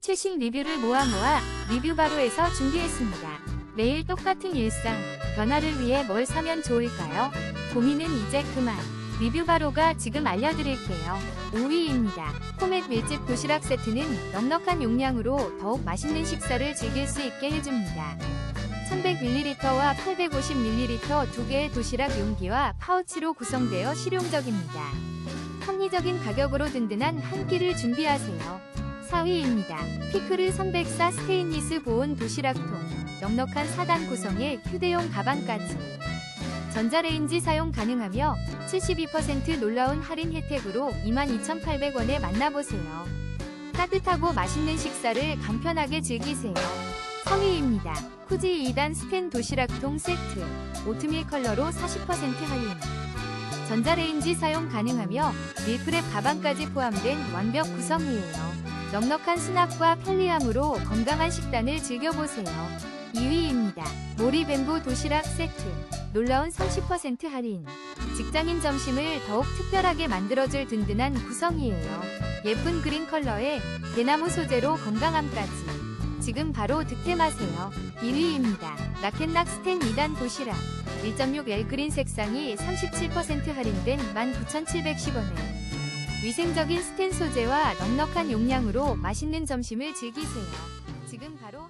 최신 리뷰를 모아 모아 리뷰 바로에서 준비했습니다. 매일 똑같은 일상, 변화를 위해 뭘 사면 좋을까요? 고민은 이제 그만. 리뷰 바로가 지금 알려드릴게요. 5위입니다. 포맷 밀집 도시락 세트는 넉넉한 용량으로 더욱 맛있는 식사를 즐길 수 있게 해줍니다. 1100ml와 850ml 두 개의 도시락 용기와 파우치로 구성되어 실용적입니다. 합리적인 가격으로 든든한 한 끼를 준비하세요. 4위입니다. 피크르 304 스테인리스 보온 도시락통. 넉넉한 4단 구성의 휴대용 가방까지. 전자레인지 사용 가능하며 72% 놀라운 할인 혜택으로 22,800원에 만나보세요. 따뜻하고 맛있는 식사를 간편하게 즐기세요. 3위입니다. 쿠지 2단 스텐 도시락통 세트. 오트밀 컬러로 40% 할인. 전자레인지 사용 가능하며 밀프렙 가방까지 포함된 완벽 구성이에요. 넉넉한 수납과 편리함으로 건강한 식단을 즐겨보세요. 2위입니다. 모리뱀보 도시락 세트. 놀라운 30% 할인. 직장인 점심을 더욱 특별하게 만들어줄 든든한 구성이에요. 예쁜 그린 컬러에 대나무 소재로 건강함까지. 지금 바로 득템하세요. 1위입니다. 라켓락 스텐 2단 도시락. 1.6L 그린 색상이 37% 할인된 19,710원에 위생적인 스텐 소재와 넉넉한 용량으로 맛있는 점심을 즐기세요. 지금 바로